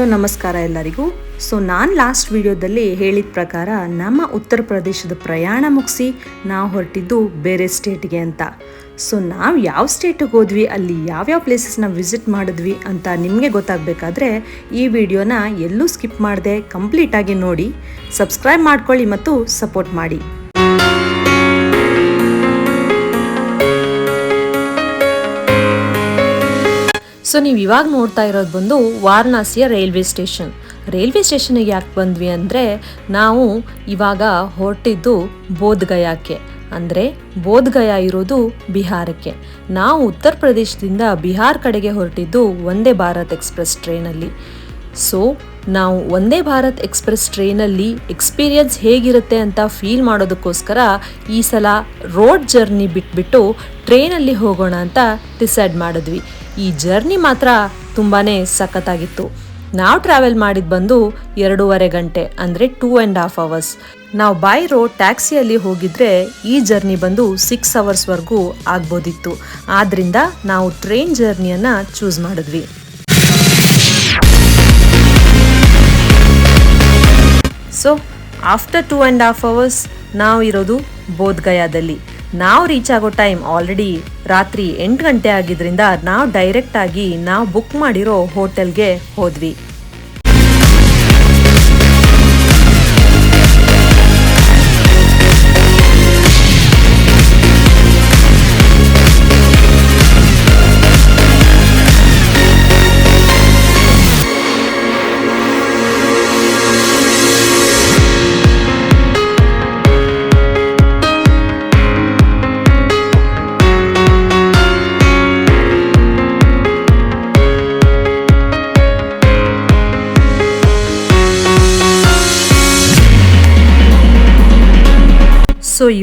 Hello, ನಮಸ್ಕಾರ ಎಲ್ಲರಿಗೂ. So ನಾನು ಲಾಸ್ಟ್ ವಿಡಿಯೋದಲ್ಲಿ ಹೇಳಿದ ಪ್ರಕಾರ ನಮ್ಮ ಉತ್ತರ ಪ್ರದೇಶದ ಪ್ರಯಾಣ ಮುಗಿಸಿ ನಾವು ಹೊರಟಿದ್ದು ಬೇರೆ ಸ್ಟೇಟ್ಗೆ ಅಂತ. ಸೊ ನಾವು ಯಾವ ಸ್ಟೇಟಿಗೆ ಹೋದ್ವಿ, ಅಲ್ಲಿ ಯಾವ್ಯಾವ ಪ್ಲೇಸಸ್ನ ವಿಸಿಟ್ ಮಾಡಿದ್ವಿ ಅಂತ ನಿಮಗೆ ಗೊತ್ತಾಗಬೇಕಾದ್ರೆ ಈ ವಿಡಿಯೋನ ಎಲ್ಲೂ ಸ್ಕಿಪ್ ಮಾಡದೆ ಕಂಪ್ಲೀಟಾಗಿ ನೋಡಿ. ಸಬ್ಸ್ಕ್ರೈಬ್ ಮಾಡ್ಕೊಳ್ಳಿ ಮತ್ತು ಸಪೋರ್ಟ್ ಮಾಡಿ. ಸೊ ನೀವು ಇವಾಗ ನೋಡ್ತಾ ಇರೋದು ಬಂದು ವಾರಣಾಸಿಯ ರೈಲ್ವೆ ಸ್ಟೇಷನ್. ರೈಲ್ವೆ ಸ್ಟೇಷನಿಗೆ ಯಾಕೆ ಬಂದ್ವಿ ಅಂದರೆ, ನಾವು ಇವಾಗ ಹೊರಟಿದ್ದು ಬೋಧ್ಗಯಾಕ್ಕೆ. ಅಂದರೆ, ಬೋಧ್ಗಯಾ ಇರೋದು ಬಿಹಾರಕ್ಕೆ. ನಾವು ಉತ್ತರ ಪ್ರದೇಶದಿಂದ ಬಿಹಾರ್ ಕಡೆಗೆ ಹೊರಟಿದ್ದು ಒಂದೇ ಭಾರತ್ ಎಕ್ಸ್ಪ್ರೆಸ್ ಟ್ರೈನಲ್ಲಿ. ಸೊ ನಾವು ಒಂದೇ ಭಾರತ್ ಎಕ್ಸ್ಪ್ರೆಸ್ ಟ್ರೈನಲ್ಲಿ ಎಕ್ಸ್ಪೀರಿಯನ್ಸ್ ಹೇಗಿರುತ್ತೆ ಅಂತ ಫೀಲ್ ಮಾಡೋದಕ್ಕೋಸ್ಕರ ಈ ಸಲ ರೋಡ್ ಜರ್ನಿ ಬಿಟ್ಬಿಟ್ಟು ಟ್ರೈನಲ್ಲಿ ಹೋಗೋಣ ಅಂತ ಡಿಸೈಡ್ ಮಾಡಿದ್ವಿ. ಈ ಜರ್ನಿ ಮಾತ್ರ ತುಂಬಾ ಸಖತ್ತಾಗಿತ್ತು. ನಾವು ಟ್ರಾವೆಲ್ ಮಾಡಿದ್ದು ಬಂದು ಎರಡೂವರೆ ಗಂಟೆ, ಅಂದರೆ ಟೂ ಆ್ಯಂಡ್ ಹಾಫ್ ಅವರ್ಸ್ ನಾವು ಬೈ ರೋಡ್ ಟ್ಯಾಕ್ಸಿಯಲ್ಲಿ ಹೋಗಿದ್ರೆ ಈ ಜರ್ನಿ ಬಂದು ಸಿಕ್ಸ್ ಅವರ್ಸ್ವರೆಗೂ ಆಗ್ಬೋದಿತ್ತು. ಆದ್ದರಿಂದ ನಾವು ಟ್ರೈನ್ ಜರ್ನಿಯನ್ನು ಚೂಸ್ ಮಾಡಿದ್ವಿ. So after two and half hours ನಾವು ಇರೋದು ಬೋಧ್ಗಯಾದಲ್ಲಿ ನಾವು ರೀಚ್ ಆಗೋ ಟೈಮ್ ಆಲ್ರೆಡಿ ರಾತ್ರಿ ಎಂಟು ಗಂಟೆ ಆಗಿದ್ರಿಂದ ನಾವು ಡೈರೆಕ್ಟ್ ಆಗಿ ನಾವು ಬುಕ್ ಮಾಡಿರೋ ಹೋಟೆಲ್ಗೆ ಹೋದ್ವಿ.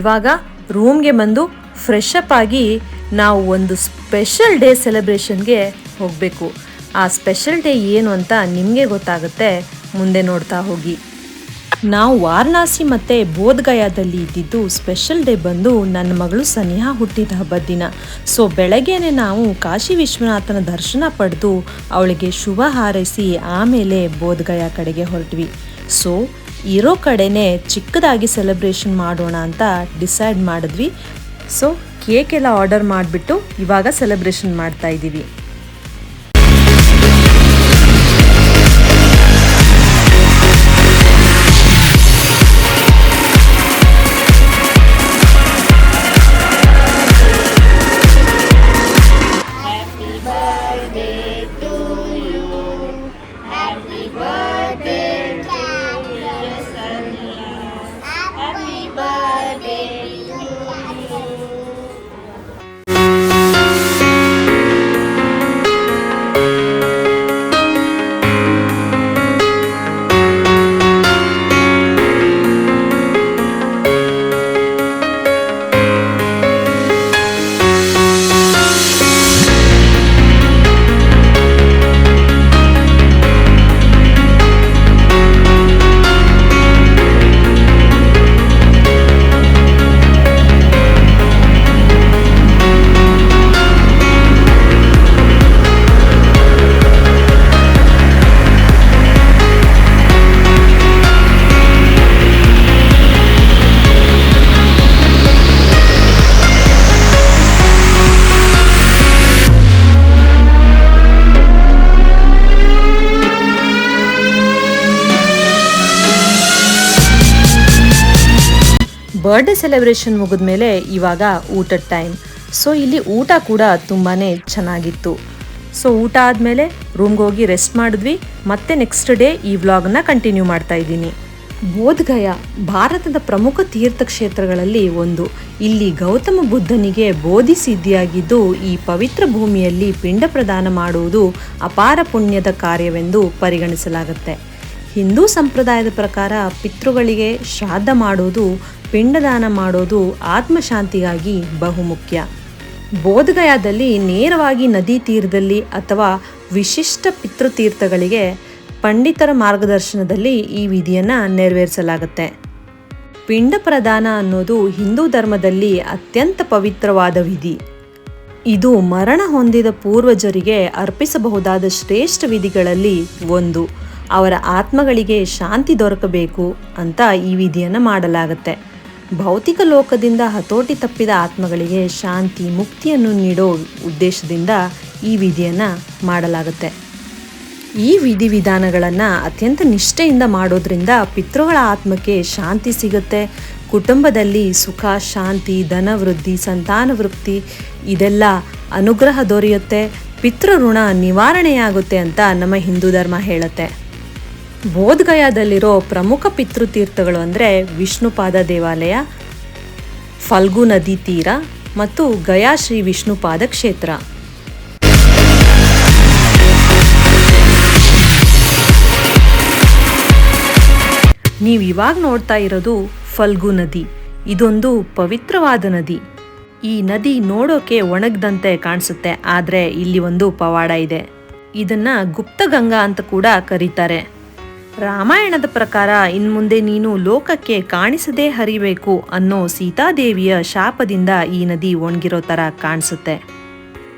ಇವಾಗ ರೂಮ್ಗೆ ಬಂದು ಫ್ರೆಶ್ ಅಪ್ ಆಗಿ ನಾವು ಒಂದು ಸ್ಪೆಷಲ್ ಡೇ ಸೆಲೆಬ್ರೇಷನ್ಗೆ ಹೋಗಬೇಕು. ಆ ಸ್ಪೆಷಲ್ ಡೇ ಏನು ಅಂತ ನಿಮಗೆ ಗೊತ್ತಾಗುತ್ತೆ. ಮುಂದೆ ನೋಡ್ತಾ ಹೋಗಿ. ನಾವು ವಾರಣಾಸಿ ಮತ್ತು ಬೋಧ್ಗಯಾದಲ್ಲಿ ಇದ್ದಿದ್ದು ಸ್ಪೆಷಲ್ ಡೇ ಬಂದು ನನ್ನ ಮಗಳು ಸನಿಹಾ ಹುಟ್ಟಿದ ಹಬ್ಬದ ದಿನ ಸೊ ಬೆಳಗ್ಗೆನೆ ನಾವು ಕಾಶಿ ವಿಶ್ವನಾಥನ ದರ್ಶನ ಪಡೆದು ಅವಳಿಗೆ ಶುಭ ಹಾರೈಸಿ ಆಮೇಲೆ ಬೋಧ್ಗಯಾ ಕಡೆಗೆ ಹೊರಟ್ವಿ. ಸೊ ಇರೋ ಕಡೆನೇ ಚಿಕ್ಕದಾಗಿ ಸೆಲೆಬ್ರೇಷನ್ ಮಾಡೋಣ ಅಂತ ಡಿಸೈಡ್ ಮಾಡಿದ್ವಿ. ಸೊ ಕೇಕ್ ಎಲ್ಲ ಆರ್ಡರ್ ಮಾಡಿಬಿಟ್ಟು ಇವಾಗ ಸೆಲೆಬ್ರೇಷನ್ ಮಾಡ್ತಾ ಇದ್ದೀವಿ ಬರ್ಡೇ ಸೆಲೆಬ್ರೇಷನ್ ಮುಗಿದ ಮೇಲೆ ಇವಾಗ ಊಟದ ಟೈಮ್ ಸೊ ಇಲ್ಲಿ ಊಟ ಕೂಡ ತುಂಬಾ ಚೆನ್ನಾಗಿತ್ತು. ಸೊ ಊಟ ಆದಮೇಲೆ ರೂಮ್ಗೆ ಹೋಗಿ ರೆಸ್ಟ್ ಮಾಡಿದ್ವಿ. ಮತ್ತೆ ನೆಕ್ಸ್ಟ್ ಡೇ ಈ ವ್ಲಾಗ್ನ ಕಂಟಿನ್ಯೂ ಮಾಡ್ತಾ ಇದ್ದೀನಿ. ಬೋಧ್ಗಯ ಭಾರತದ ಪ್ರಮುಖ ತೀರ್ಥಕ್ಷೇತ್ರಗಳಲ್ಲಿ ಒಂದು. ಇಲ್ಲಿ ಗೌತಮ ಬುದ್ಧನಿಗೆ ಬೋಧಿ ಸಿದ್ಧಿಯಾಗಿದ್ದು ಈ ಪವಿತ್ರ ಭೂಮಿಯಲ್ಲಿ ಪಿಂಡ ಪ್ರದಾನ ಮಾಡುವುದು ಅಪಾರ ಪುಣ್ಯದ ಕಾರ್ಯವೆಂದು ಪರಿಗಣಿಸಲಾಗುತ್ತೆ. ಹಿಂದೂ ಸಂಪ್ರದಾಯದ ಪ್ರಕಾರ ಪಿತೃಗಳಿಗೆ ಶ್ರಾದ್ದ ಮಾಡೋದು ಪಿಂಡದಾನ ಮಾಡೋದು ಆತ್ಮಶಾಂತಿಗಾಗಿ ಬಹುಮುಖ್ಯ. ಬೋಧಗಯಾದಲ್ಲಿ ನೇರವಾಗಿ ನದಿ ತೀರದಲ್ಲಿ ಅಥವಾ ವಿಶಿಷ್ಟ ಪಿತೃತೀರ್ಥಗಳಿಗೆ ಪಂಡಿತರ ಮಾರ್ಗದರ್ಶನದಲ್ಲಿ ಈ ವಿಧಿಯನ್ನು ನೆರವೇರಿಸಲಾಗುತ್ತೆ. ಪಿಂಡ ಪ್ರದಾನ ಅನ್ನೋದು ಹಿಂದೂ ಧರ್ಮದಲ್ಲಿ ಅತ್ಯಂತ ಪವಿತ್ರವಾದ ವಿಧಿ. ಇದು ಮರಣ ಹೊಂದಿದ ಪೂರ್ವಜರಿಗೆ ಅರ್ಪಿಸಬಹುದಾದ ಶ್ರೇಷ್ಠ ವಿಧಿಗಳಲ್ಲಿ ಒಂದು. ಅವರ ಆತ್ಮಗಳಿಗೆ ಶಾಂತಿ ದೊರಕಬೇಕು ಅಂತ ಈ ವಿಧಿಯನ್ನು ಮಾಡಲಾಗುತ್ತೆ. ಭೌತಿಕ ಲೋಕದಿಂದ ಹತೋಟಿ ತಪ್ಪಿದ ಆತ್ಮಗಳಿಗೆ ಶಾಂತಿ ಮುಕ್ತಿಯನ್ನು ನೀಡೋ ಉದ್ದೇಶದಿಂದ ಈ ವಿಧಿಯನ್ನು ಮಾಡಲಾಗುತ್ತೆ. ಈ ವಿಧಿವಿಧಾನಗಳನ್ನು ಅತ್ಯಂತ ನಿಷ್ಠೆಯಿಂದ ಮಾಡೋದ್ರಿಂದ ಪಿತೃಗಳ ಆತ್ಮಕ್ಕೆ ಶಾಂತಿ ಸಿಗುತ್ತೆ. ಕುಟುಂಬದಲ್ಲಿ ಸುಖ, ಶಾಂತಿ ಧನವೃದ್ಧಿ ಸಂತಾನ ವೃತ್ತಿ ಇದೆಲ್ಲ ಅನುಗ್ರಹ ದೊರೆಯುತ್ತೆ. ಪಿತೃಋಣ ನಿವಾರಣೆಯಾಗುತ್ತೆ ಅಂತ ನಮ್ಮ ಹಿಂದೂ ಧರ್ಮ ಹೇಳುತ್ತೆ. ಬೋಧ್ಗಯಾದಲ್ಲಿರೋ ಪ್ರಮುಖ ಪಿತೃತೀರ್ಥಗಳು ಅಂದರೆ ವಿಷ್ಣುಪಾದ ದೇವಾಲಯ ಫಲ್ಗು ನದಿ ತೀರ ಮತ್ತು ಗಯಾ ಶ್ರೀ ವಿಷ್ಣುಪಾದ ಕ್ಷೇತ್ರ. ನೀವು ಇವಾಗ ನೋಡ್ತಾ ಇರೋದು ಫಲ್ಗು ನದಿ ಇದೊಂದು ಪವಿತ್ರವಾದ ನದಿ. ಈ ನದಿ ನೋಡೋಕೆ ಒಣಗದಂತೆ ಕಾಣಿಸುತ್ತೆ, ಆದರೆ ಇಲ್ಲಿ ಒಂದು ಪವಾಡ ಇದೆ. ಇದನ್ನ ಗುಪ್ತಗಂಗಾ ಅಂತ ಕೂಡ ಕರೀತಾರೆ. ರಾಮಾಯಣದ ಪ್ರಕಾರ ಇನ್ಮುಂದೆ ನೀನು ಲೋಕಕ್ಕೆ ಕಾಣಿಸದೇ ಹರಿಬೇಕು ಅನ್ನೋ ಸೀತಾದೇವಿಯ ಶಾಪದಿಂದ ಈ ನದಿ ಒಣಗಿರೋ ಥರ ಕಾಣಿಸುತ್ತೆ.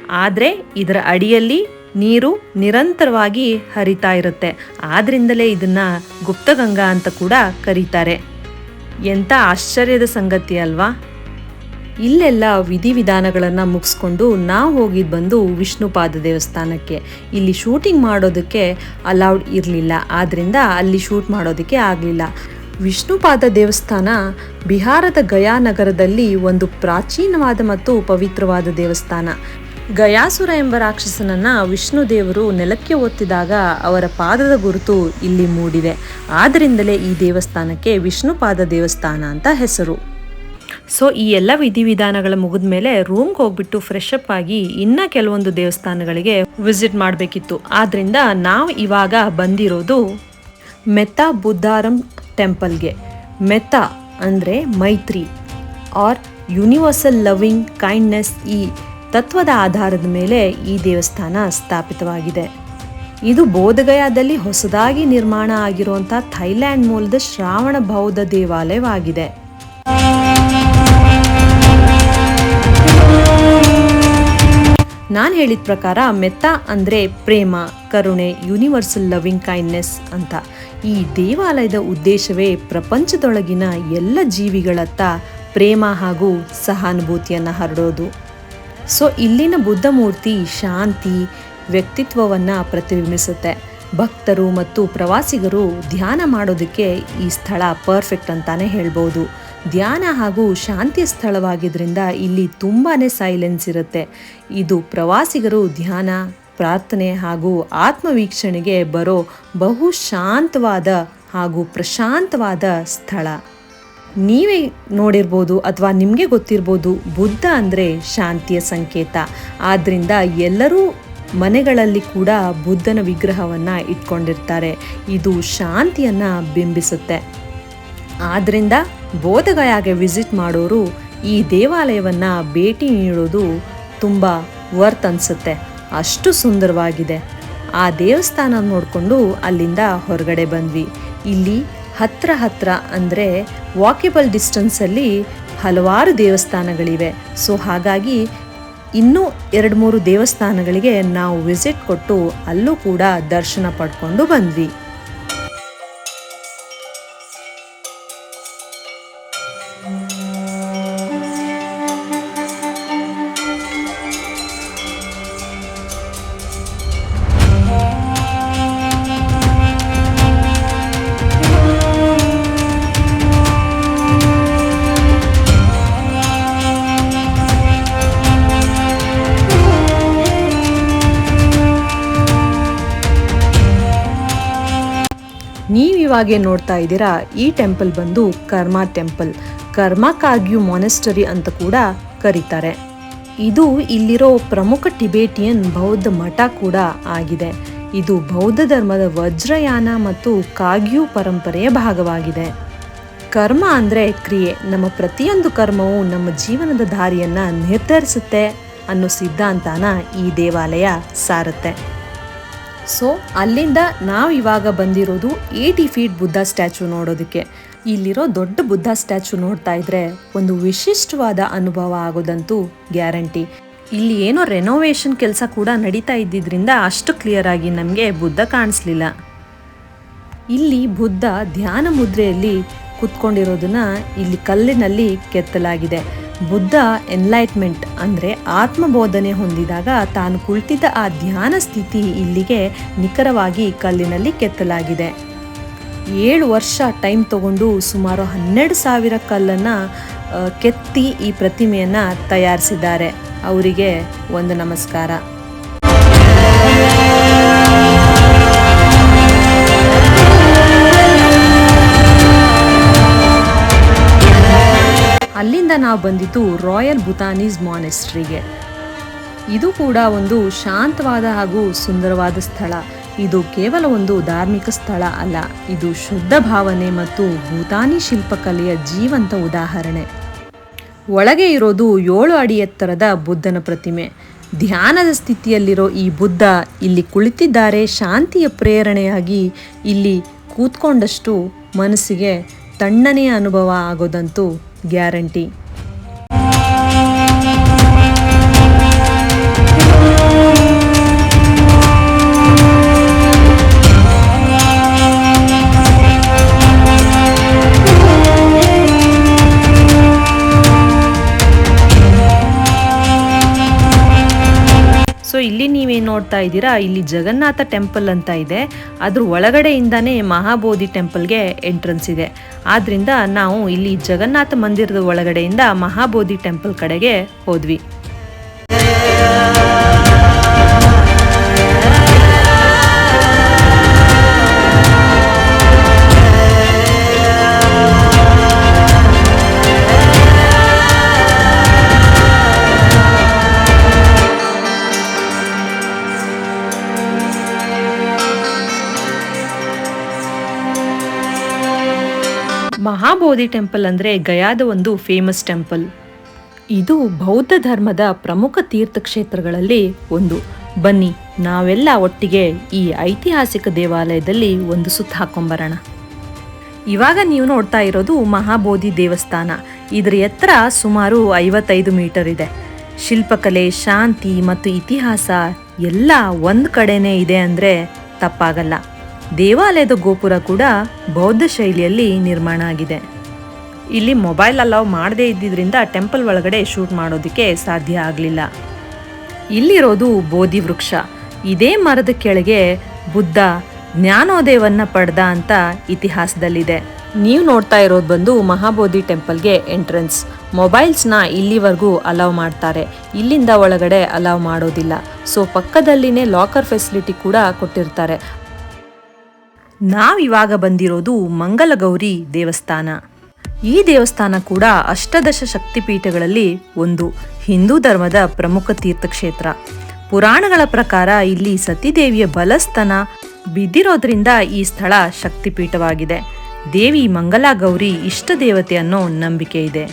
ಆದರೆ ಇದರ ಅಡಿಯಲ್ಲಿ ನೀರು ನಿರಂತರವಾಗಿ ಹರಿತಾ ಇರುತ್ತೆ. ಆದ್ರಿಂದಲೇ ಇದನ್ನ ಗುಪ್ತಗಂಗಾ ಅಂತ ಕೂಡ ಕರೀತಾರೆ. ಎಂಥ ಆಶ್ಚರ್ಯದ ಸಂಗತಿ ಅಲ್ವಾ? ಇಲ್ಲೆಲ್ಲ ವಿಧಿವಿಧಾನಗಳನ್ನು ಮುಗಿಸ್ಕೊಂಡು ನಾವು ಹೋಗಿದ್ದು ಬಂದು ವಿಷ್ಣುಪಾದ ದೇವಸ್ಥಾನಕ್ಕೆ ಇಲ್ಲಿ ಶೂಟಿಂಗ್ ಮಾಡೋದಕ್ಕೆ ಅಲೌಡ್ ಇರಲಿಲ್ಲ. ಆದ್ದರಿಂದ ಅಲ್ಲಿ ಶೂಟ್ ಮಾಡೋದಕ್ಕೆ ಆಗಲಿಲ್ಲ. ವಿಷ್ಣುಪಾದ ದೇವಸ್ಥಾನ ಬಿಹಾರದ ಗಯಾ ನಗರದಲ್ಲಿ ಒಂದು ಪ್ರಾಚೀನವಾದ ಮತ್ತು ಪವಿತ್ರವಾದ ದೇವಸ್ಥಾನ. ಗಯಾಸುರ ಎಂಬ ರಾಕ್ಷಸನನ್ನು ವಿಷ್ಣು ದೇವರು ನೆಲಕ್ಕೆ ಒತ್ತಿದಾಗ ಅವರ ಪಾದದ ಗುರುತು ಇಲ್ಲಿ ಮೂಡಿದೆ. ಆದ್ದರಿಂದಲೇ ಈ ದೇವಸ್ಥಾನಕ್ಕೆ ವಿಷ್ಣುಪಾದ ದೇವಸ್ಥಾನ ಅಂತ ಹೆಸರು. ಸೊ ಈ ಎಲ್ಲ ವಿಧಿವಿಧಾನಗಳ ಮುಗಿದ ಮೇಲೆ ರೂಮ್ಗೆ ಹೋಗ್ಬಿಟ್ಟು ಫ್ರೆಶ್ ಅಪ್ ಆಗಿ ಇನ್ನ ಕೆಲವೊಂದು ದೇವಸ್ಥಾನಗಳಿಗೆ ವಿಸಿಟ್ ಮಾಡಬೇಕಿತ್ತು. ಆದ್ರಿಂದ ನಾವು ಇವಾಗ ಬಂದಿರೋದು ಮೆತ್ತಾ ಬುದ್ಧಾರಂ ಟೆಂಪಲ್ಗೆ ಮೆತ್ತಾ ಅಂದರೆ ಮೈತ್ರಿ ಆರ್ ಯೂನಿವರ್ಸಲ್ ಲವಿಂಗ್ ಕೈಂಡ್ನೆಸ್ ಈ ತತ್ವದ ಆಧಾರದ ಮೇಲೆ ಈ ದೇವಸ್ಥಾನ ಸ್ಥಾಪಿತವಾಗಿದೆ. ಇದು ಬೋಧಗಯಾದಲ್ಲಿ ಹೊಸದಾಗಿ ನಿರ್ಮಾಣ ಆಗಿರುವಂಥ ಥೈಲ್ಯಾಂಡ್ ಮೂಲದ ಶ್ರಾವಣ ಬೌದ್ಧ ದೇವಾಲಯವಾಗಿದೆ. ನಾನು ಹೇಳಿದ ಪ್ರಕಾರ ಮೆತ್ತ ಅಂದರೆ ಪ್ರೇಮ, ಕರುಣೆ ಯೂನಿವರ್ಸಲ್ ಲವಿಂಗ್ ಕೈಂಡ್ನೆಸ್ ಅಂತ. ಈ ದೇವಾಲಯದ ಉದ್ದೇಶವೇ ಪ್ರಪಂಚದೊಳಗಿನ ಎಲ್ಲ ಜೀವಿಗಳತ್ತ ಪ್ರೇಮ ಹಾಗೂ ಸಹಾನುಭೂತಿಯನ್ನು ಹರಡೋದು. ಸೊ ಇಲ್ಲಿನ ಬುದ್ಧ ಮೂರ್ತಿ ಶಾಂತಿ, ವ್ಯಕ್ತಿತ್ವವನ್ನು ಪ್ರತಿಬಿಂಬಿಸುತ್ತೆ. ಭಕ್ತರು ಮತ್ತು ಪ್ರವಾಸಿಗರು ಧ್ಯಾನ ಮಾಡೋದಕ್ಕೆ ಈ ಸ್ಥಳ ಪರ್ಫೆಕ್ಟ್ ಅಂತಾನೆ ಹೇಳ್ಬೋದು. ಧ್ಯಾನ ಹಾಗೂ ಶಾಂತಿ ಸ್ಥಳವಾಗಿದ್ದರಿಂದ ಇಲ್ಲಿ ತುಂಬಾ ಸೈಲೆನ್ಸ್ ಇರುತ್ತೆ. ಇದು ಪ್ರವಾಸಿಗರು ಧ್ಯಾನ, ಪ್ರಾರ್ಥನೆ ಹಾಗೂ ಆತ್ಮವೀಕ್ಷಣೆಗೆ ಬರೋ ಬಹು ಶಾಂತವಾದ ಹಾಗೂ ಪ್ರಶಾಂತವಾದ ಸ್ಥಳ. ನೀವೇ ನೋಡಿರ್ಬೋದು ಅಥವಾ ನಿಮಗೆ ಗೊತ್ತಿರ್ಬೋದು ಬುದ್ಧ ಅಂದರೆ ಶಾಂತಿಯ ಸಂಕೇತ. ಆದ್ದರಿಂದ ಎಲ್ಲರೂ ಮನೆಗಳಲ್ಲಿ ಕೂಡ ಬುದ್ಧನ ವಿಗ್ರಹವನ್ನು ಇಟ್ಕೊಂಡಿರ್ತಾರೆ. ಇದು ಶಾಂತಿಯನ್ನು ಬಿಂಬಿಸುತ್ತೆ. ಆದ್ದರಿಂದ ಬೋಧಗಯಾಗೆ ವಿಸಿಟ್ ಮಾಡೋರು ಈ ದೇವಾಲಯವನ್ನು ಭೇಟಿ ನೀಡೋದು ತುಂಬ ವರ್ತ್ ಅನಿಸುತ್ತೆ. ಅಷ್ಟು ಸುಂದರವಾಗಿದೆ. ಆ ದೇವಸ್ಥಾನ ನೋಡಿಕೊಂಡು ಅಲ್ಲಿಂದ ಹೊರಗಡೆ ಬಂದ್ವಿ. ಇಲ್ಲಿ ಹತ್ರ ಹತ್ರ ಅಂದರೆ ವಾಕೆಬಲ್ ಡಿಸ್ಟೆನ್ಸಲ್ಲಿ ಹಲವಾರು ದೇವಸ್ಥಾನಗಳಿವೆ. ಸೊ ಹಾಗಾಗಿ ಇನ್ನೂ ಎರಡು ಮೂರು ದೇವಸ್ಥಾನಗಳಿಗೆ ನಾವು ವಿಸಿಟ್ ಕೊಟ್ಟು ಅಲ್ಲೂ ಕೂಡ ದರ್ಶನ ಪಡ್ಕೊಂಡು ಬಂದ್ವಿ. ನೀವು ಇವಾಗೆ ನೋಡ್ತಾ ಇದ್ದೀರಾ, ಈ ಟೆಂಪಲ್ ಬಂದು ಕರ್ಮ ಟೆಂಪಲ್. ಕರ್ಮಕ್ಕಾಗಿಯೂ ಮೊನೆಸ್ಟರಿ ಅಂತ ಕೂಡ ಕರೀತಾರೆ. ಇದು ಇಲ್ಲಿರೋ ಪ್ರಮುಖ ಟಿಬೇಟಿಯನ್ ಬೌದ್ಧ ಮಠ ಕೂಡ ಆಗಿದೆ. ಇದು ಬೌದ್ಧ ಧರ್ಮದ ವಜ್ರಯಾನ ಮತ್ತು ಕಾಗ್ಯೂ ಪರಂಪರೆಯ ಭಾಗವಾಗಿದೆ. ಕರ್ಮ ಅಂದರೆ ಕ್ರಿಯೆ. ನಮ್ಮ ಪ್ರತಿಯೊಂದು ಕರ್ಮವು ನಮ್ಮ ಜೀವನದ ದಾರಿಯನ್ನು ನಿರ್ಧರಿಸುತ್ತೆ ಅನ್ನೋ ಸಿದ್ಧಾಂತನ ಈ ದೇವಾಲಯ ಸಾರುತ್ತೆ. ಸೊ ಅಲ್ಲಿಂದ ನಾವು ಇವಾಗ ಬಂದಿರೋದು ಏಯ್ಟಿ ಫೀಟ್ ಬುದ್ಧ ಸ್ಟ್ಯಾಚು ನೋಡೋದಕ್ಕೆ. ಇಲ್ಲಿರೋ ದೊಡ್ಡ ಬುದ್ಧ ಸ್ಟ್ಯಾಚು ನೋಡ್ತಾ ಇದ್ರೆ ಒಂದು ವಿಶಿಷ್ಟವಾದ ಅನುಭವ ಆಗೋದಂತೂ ಗ್ಯಾರಂಟಿ. ಇಲ್ಲಿ ಏನೋ ರೆನೋವೇಷನ್ ಕೆಲಸ ಕೂಡ ನಡೀತಾ ಇದ್ದಿದ್ರಿಂದ ಅಷ್ಟು ಕ್ಲಿಯರ್ ಆಗಿ ನಮಗೆ ಬುದ್ಧ ಕಾಣಿಸ್ಲಿಲ್ಲ. ಇಲ್ಲಿ ಬುದ್ಧ ಧ್ಯಾನ ಮುದ್ರೆಯಲ್ಲಿ ಕುತ್ಕೊಂಡಿರೋದನ್ನ ಇಲ್ಲಿ ಕಲ್ಲಿನಲ್ಲಿ ಕೆತ್ತಲಾಗಿದೆ. ಬುದ್ಧ ಎನ್ಲೈಟ್ಮೆಂಟ್ ಅಂದರೆ ಆತ್ಮಬೋಧನೆ ಹೊಂದಿದಾಗ ತಾನು ಕುಳಿತಿದ್ದ ಆ ಧ್ಯಾನ ಸ್ಥಿತಿ ಇಲ್ಲಿಗೆ ನಿಖರವಾಗಿ ಕಲ್ಲಿನಲ್ಲಿ ಕೆತ್ತಲಾಗಿದೆ. ಏಳು ವರ್ಷ ಟೈಮ್ ತಗೊಂಡು ಸುಮಾರು ಹನ್ನೆರಡು ಸಾವಿರ ಕಲ್ಲನ್ನು ಕೆತ್ತಿ ಈ ಪ್ರತಿಮೆಯನ್ನು ತಯಾರಿಸಿದ್ದಾರೆ. ಅವರಿಗೆ ಒಂದು ನಮಸ್ಕಾರ. ಅಲ್ಲಿಂದ ನಾವು ಬಂದಿದ್ದು ರಾಯಲ್ ಭೂತಾನೀಸ್ ಮಾನೆಸ್ಟ್ರಿಗೆ ಇದು ಕೂಡ ಒಂದು ಶಾಂತವಾದ ಹಾಗೂ ಸುಂದರವಾದ ಸ್ಥಳ. ಇದು ಕೇವಲ ಒಂದು ಧಾರ್ಮಿಕ ಸ್ಥಳ ಅಲ್ಲ, ಇದು ಶುದ್ಧ ಭಾವನೆ ಮತ್ತು ಭೂತಾನಿ ಶಿಲ್ಪಕಲೆಯ ಜೀವಂತ ಉದಾಹರಣೆ. ಒಳಗೆ ಇರೋದು ಏಳು ಅಡಿ ಎತ್ತರದ ಬುದ್ಧನ ಪ್ರತಿಮೆ. ಧ್ಯಾನದ ಸ್ಥಿತಿಯಲ್ಲಿರೋ ಈ ಬುದ್ಧ ಇಲ್ಲಿ ಕುಳಿತಿದ್ದಾರೆ ಶಾಂತಿಯ ಪ್ರೇರಣೆಯಾಗಿ ಇಲ್ಲಿ ಕೂತ್ಕೊಂಡಷ್ಟು ಮನಸ್ಸಿಗೆ ತಣ್ಣನೆಯ ಅನುಭವ ಆಗೋದಂತೂ ಗ್ಯಾರಂಟಿ. ನೋಡ್ತಾ ಇದ್ದೀರಾ? ಇಲ್ಲಿ ಜಗನ್ನಾಥ ಟೆಂಪಲ್ ಅಂತ ಇದೆ. ಅದ್ರ ಒಳಗಡೆಯಿಂದನೇ ಮಹಾಬೋಧಿ ಟೆಂಪಲ್ಗೆ ಎಂಟ್ರೆನ್ಸ್ ಇದೆ. ಆದ್ರಿಂದ ನಾವು ಇಲ್ಲಿ ಜಗನ್ನಾಥ ಮಂದಿರದ ಒಳಗಡೆಯಿಂದ ಮಹಾಬೋಧಿ ಟೆಂಪಲ್ ಕಡೆಗೆ ಹೋದ್ವಿ. ಮಹಾಬೋಧಿ ಟೆಂಪಲ್ ಅಂದರೆ ಗಯಾದ ಒಂದು ಫೇಮಸ್ ಟೆಂಪಲ್ ಇದು ಬೌದ್ಧ ಧರ್ಮದ ಪ್ರಮುಖ ತೀರ್ಥಕ್ಷೇತ್ರಗಳಲ್ಲಿ ಒಂದು. ಬನ್ನಿ, ನಾವೆಲ್ಲ ಒಟ್ಟಿಗೆ ಈ ಐತಿಹಾಸಿಕ ದೇವಾಲಯದಲ್ಲಿ ಒಂದು ಸುತ್ತ ಹಾಕೊಂಬರೋಣ. ಇವಾಗ ನೀವು ನೋಡ್ತಾ ಇರೋದು ಮಹಾಬೋಧಿ ದೇವಸ್ಥಾನ. ಇದರ ಎತ್ತರ ಸುಮಾರು ಐವತ್ತೈದು ಮೀಟರ್ ಇದೆ. ಶಿಲ್ಪಕಲೆ, ಶಾಂತಿ ಮತ್ತು ಇತಿಹಾಸ ಎಲ್ಲ ಒಂದು ಕಡೆನೇ ಇದೆ ಅಂದರೆ ತಪ್ಪಾಗಲ್ಲ. ದೇವಾಲಯದ ಗೋಪುರ ಕೂಡ ಬೌದ್ಧ ಶೈಲಿಯಲ್ಲಿ ನಿರ್ಮಾಣ ಆಗಿದೆ. ಇಲ್ಲಿ ಮೊಬೈಲ್ ಅಲೌ ಮಾಡದೇ ಇದ್ದಿದ್ದರಿಂದ ಟೆಂಪಲ್ ಒಳಗಡೆ ಶೂಟ್ ಮಾಡೋದಕ್ಕೆ ಸಾಧ್ಯ ಆಗಲಿಲ್ಲ. ಇಲ್ಲಿರೋದು ಬೋಧಿ ವೃಕ್ಷ. ಇದೇ ಮರದ ಕೆಳಗೆ ಬುದ್ಧ, ಜ್ಞಾನೋದಯವನ್ನು ಪಡೆದ ಅಂತ ಇತಿಹಾಸದಲ್ಲಿದೆ. ನೀವು ನೋಡ್ತಾ ಇರೋದು ಬಂದು ಮಹಾಬೋಧಿ ಟೆಂಪಲ್ಗೆ ಎಂಟ್ರೆನ್ಸ್. ಮೊಬೈಲ್ಸ್ನ ಇಲ್ಲಿವರೆಗೂ ಅಲೌ ಮಾಡ್ತಾರೆ. ಇಲ್ಲಿಂದ ಒಳಗಡೆ ಅಲೌ ಮಾಡೋದಿಲ್ಲ. ಸೊ ಪಕ್ಕದಲ್ಲಿನೇ ಲಾಕರ್ ಫೆಸಿಲಿಟಿ ಕೂಡ ಕೊಟ್ಟಿರ್ತಾರೆ. ನಾವಿವಾಗ ಬಂದಿರೋದು ಮಂಗಲಗೌರಿ ದೇವಸ್ಥಾನ. ಈ ದೇವಸ್ಥಾನ ಕೂಡ ಅಷ್ಟದಶ ಶಕ್ತಿಪೀಠಗಳಲ್ಲಿ ಒಂದು ಹಿಂದೂ ಧರ್ಮದ ಪ್ರಮುಖ ತೀರ್ಥಕ್ಷೇತ್ರ. ಪುರಾಣಗಳ ಪ್ರಕಾರ ಇಲ್ಲಿ ಸತೀದೇವಿಯ ಬಲಸ್ತನ ಬಿದ್ದಿರೋದ್ರಿಂದ ಈ ಸ್ಥಳ ಶಕ್ತಿಪೀಠವಾಗಿದೆ. ದೇವಿ ಮಂಗಲಾ ಗೌರಿ ಇಷ್ಟ ದೇವತೆ ಅನ್ನೋ ನಂಬಿಕೆ ಇದೆ.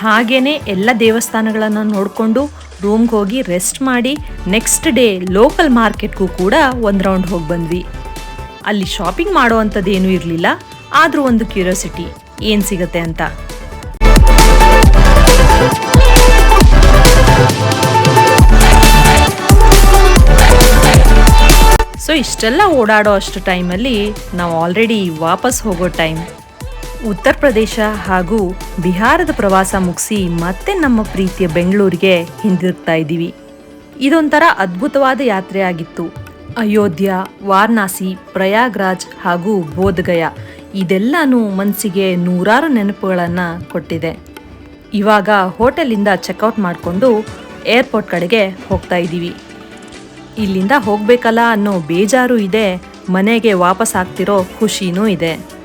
ಹಾಗೇನೆ ಎಲ್ಲ ದೇವಸ್ಥಾನಗಳನ್ನು ನೋಡಿಕೊಂಡು ರೂಮ್ಗೆ ಹೋಗಿ ರೆಸ್ಟ್ ಮಾಡಿ ನೆಕ್ಸ್ಟ್ ಡೇ ಲೋಕಲ್ ಮಾರ್ಕೆಟ್ಗೂ ಕೂಡ ಒಂದು ರೌಂಡ್ ಹೋಗಿ ಬಂದ್ವಿ. ಅಲ್ಲಿ ಶಾಪಿಂಗ್ ಮಾಡೋ ಇರಲಿಲ್ಲ, ಆದರೂ ಒಂದು ಕ್ಯೂರಿಯಾಸಿಟಿ ಏನು ಸಿಗುತ್ತೆ ಅಂತ. ಸೊ ಇಷ್ಟೆಲ್ಲ ಓಡಾಡೋ ಅಷ್ಟು ಟೈಮಲ್ಲಿ ನಾವು ಆಲ್ರೆಡಿ ವಾಪಸ್ ಹೋಗೋ ಟೈಮ್ ಉತ್ತರ ಪ್ರದೇಶ ಹಾಗೂ ಬಿಹಾರದ ಪ್ರವಾಸ ಮುಗಿಸಿ ಮತ್ತೆ ನಮ್ಮ ಪ್ರೀತಿಯ ಬೆಂಗಳೂರಿಗೆ ಹಿಂದಿರುಗ್ತಾ ಇದ್ದೀವಿ. ಇದೊಂಥರ ಅದ್ಭುತವಾದ ಯಾತ್ರೆ ಆಗಿತ್ತು ಅಯೋಧ್ಯ, ವಾರಣಾಸಿ, ಪ್ರಯಾಗ್ರಾಜ್ ಹಾಗೂ ಬೋಧಗಯ ಇದೆಲ್ಲನೂ ಮನಸ್ಸಿಗೆ ನೂರಾರು ನೆನಪುಗಳನ್ನು ಕೊಟ್ಟಿದೆ. ಇವಾಗ ಹೋಟೆಲಿಂದ ಚೆಕ್ಔಟ್ ಮಾಡಿಕೊಂಡು ಏರ್ಪೋರ್ಟ್ ಕಡೆಗೆ ಹೋಗ್ತಾ ಇದ್ದೀವಿ. ಇಲ್ಲಿಂದ ಹೋಗಬೇಕಲ್ಲ ಅನ್ನೋ ಬೇಜಾರು ಇದೆ, ಮನೆಗೆ ವಾಪಸ್ ಆಗ್ತಿರೋ ಖುಷಿನೂ ಇದೆ.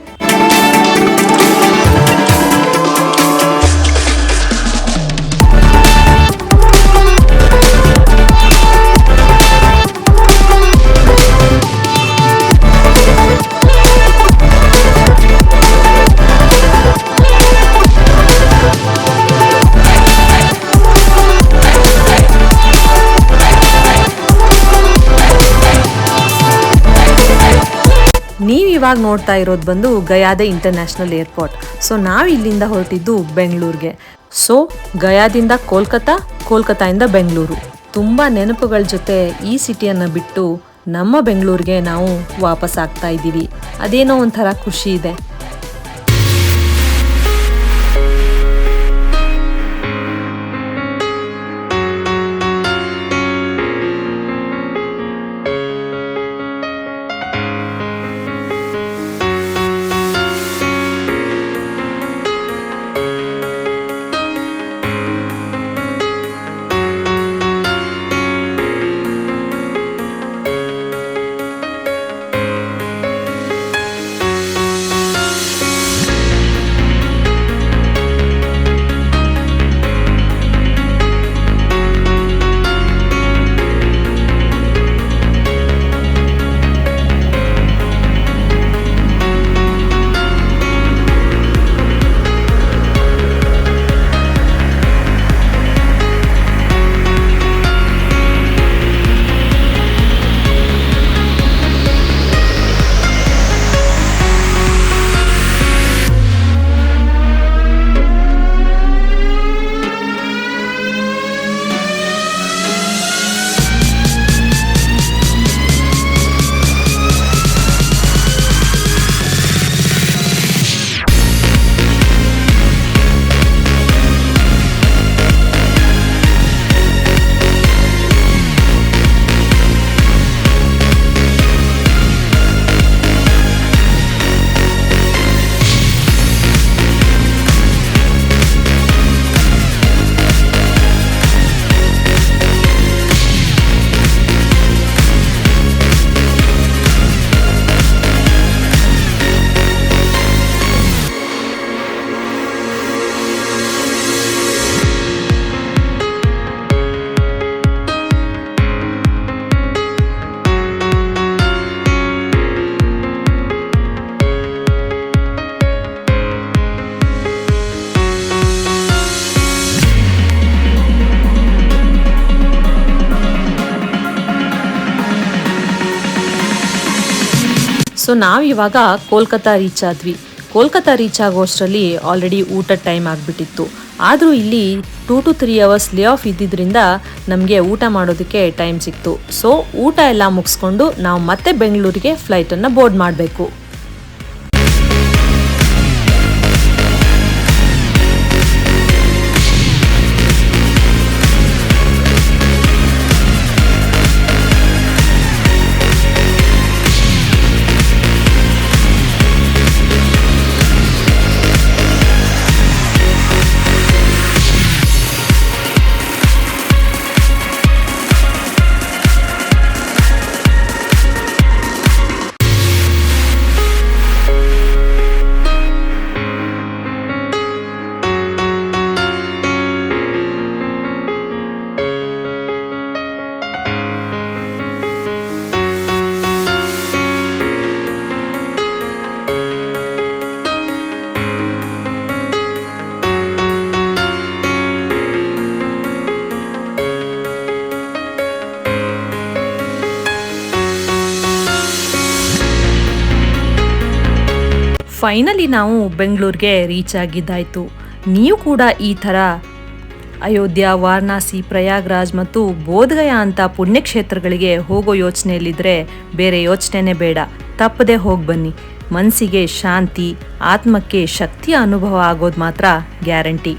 ನೀವಿವಾಗ ನೋಡ್ತಾ ಇರೋದು ಬಂದು ಗಯಾದ ಇಂಟರ್ನ್ಯಾಷನಲ್ ಏರ್ಪೋರ್ಟ್. ಸೊ ನಾವು ಇಲ್ಲಿಂದ ಹೊರಟಿದ್ದು ಬೆಂಗಳೂರಿಗೆ. ಸೊ ಗಯಾದಿಂದ ಕೋಲ್ಕತ್ತಾ ಕೋಲ್ಕತ್ತಾಯಿಂದ ಬೆಂಗಳೂರು. ತುಂಬ ನೆನಪುಗಳ ಜೊತೆ ಈ ಸಿಟಿಯನ್ನು ಬಿಟ್ಟು ನಮ್ಮ ಬೆಂಗಳೂರಿಗೆ ನಾವು ವಾಪಸ್ ಆಗ್ತಾ ಇದ್ದೀವಿ ಅದೇನೋ ಒಂಥರ ಖುಷಿ ಇದೆ. ನಾವು ಇವಾಗ ಕೋಲ್ಕತ್ತಾ ರೀಚ್ ಆದ್ವಿ. ಕೋಲ್ಕತ್ತಾ ರೀಚ್ ಆಗೋಷ್ಟರಲ್ಲಿ ಆಲ್ರೆಡಿ ಊಟದ ಟೈಮ್ ಆಗಿಬಿಟ್ಟಿತ್ತು. ಆದರೂ ಇಲ್ಲಿ two to three hours lay off ಇದ್ದಿದ್ದರಿಂದ ನಮಗೆ ಊಟ ಮಾಡೋದಕ್ಕೆ ಟೈಮ್ ಸಿಕ್ತು. ಸೊ ಊಟ ಎಲ್ಲ ಮುಗಿಸ್ಕೊಂಡು ನಾವು ಮತ್ತೆ ಬೆಂಗಳೂರಿಗೆ ಫ್ಲೈಟನ್ನು ಬೋರ್ಡ್ ಮಾಡಬೇಕು. ಫೈನಲಿ ನಾವು ಬೆಂಗಳೂರಿಗೆ ರೀಚ್ ಆಗಿದ್ದಾಯಿತು. ನೀವು ಕೂಡ ಈ ಥರ ಅಯೋಧ್ಯ, ವಾರಣಾಸಿ, ಪ್ರಯಾಗ್ರಾಜ್ ಮತ್ತು ಬೋಧಗಯ ಅಂತ ಪುಣ್ಯಕ್ಷೇತ್ರಗಳಿಗೆ ಹೋಗೋ ಯೋಚನೆಯಲ್ಲಿದ್ದರೆ ಬೇರೆ ಯೋಚನೆನೇ ಬೇಡ. ತಪ್ಪದೆ ಹೋಗಿ ಬನ್ನಿ. ಮನಸ್ಸಿಗೆ ಶಾಂತಿ, ಆತ್ಮಕ್ಕೆ ಶಕ್ತಿಯ ಅನುಭವ ಆಗೋದು ಮಾತ್ರ ಗ್ಯಾರಂಟಿ.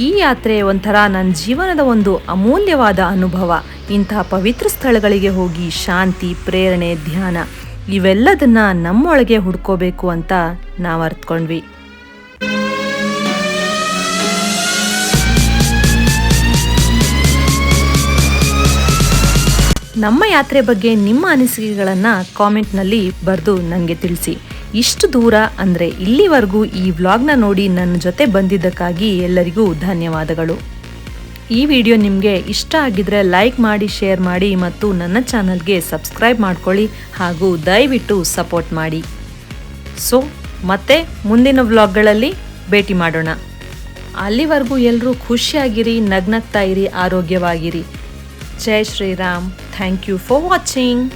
ಈ ಯಾತ್ರೆ ಒಂಥರ ನನ್ನ ಜೀವನದ ಒಂದು ಅಮೂಲ್ಯವಾದ ಅನುಭವ. ಇಂತಹ ಪವಿತ್ರ ಸ್ಥಳಗಳಿಗೆ ಹೋಗಿ ಶಾಂತಿ, ಪ್ರೇರಣೆ, ಧ್ಯಾನ. ಇವೆಲ್ಲದನ್ನ ನಮ್ಮೊಳಗೆ ಹುಡ್ಕೋಬೇಕು ಅಂತ ನಾವು ಅರ್ತ್ಕೊಂಡ್ವಿ. ನಮ್ಮ ಯಾತ್ರೆ ಬಗ್ಗೆ ನಿಮ್ಮ ಅನಿಸಿಕೆಗಳನ್ನು ಕಾಮೆಂಟ್ನಲ್ಲಿ ಬರೆದು ನನಗೆ ತಿಳಿಸಿ. ಇಷ್ಟು ದೂರ ಅಂದರೆ ಇಲ್ಲಿವರೆಗೂ ಈ ವ್ಲಾಗ್ನ ನೋಡಿ ನನ್ನ ಜೊತೆ ಬಂದಿದ್ದಕ್ಕಾಗಿ ಎಲ್ಲರಿಗೂ ಧನ್ಯವಾದಗಳು. ಈ ವಿಡಿಯೋ ನಿಮಗೆ ಇಷ್ಟ ಆಗಿದ್ರೆ ಲೈಕ್ ಮಾಡಿ, ಶೇರ್ ಮಾಡಿ ಮತ್ತು ನನ್ನ ಚಾನಲ್ಗೆ ಸಬ್ಸ್ಕ್ರೈಬ್ ಮಾಡ್ಕೊಳ್ಳಿ ಹಾಗೂ ದಯವಿಟ್ಟು ಸಪೋರ್ಟ್ ಮಾಡಿ. ಸೊ, ಮತ್ತೆ ಮುಂದಿನ ವ್ಲಾಗ್ಗಳಲ್ಲಿ ಭೇಟಿ ಮಾಡೋಣ. ಅಲ್ಲಿವರೆಗೂ ಎಲ್ಲರೂ ಖುಷಿಯಾಗಿರಿ, ನಗ್ನಗ್ತಾ ಇರಿ, ಆರೋಗ್ಯವಾಗಿರಿ. ಜೈ Shriram. Thank you for watching.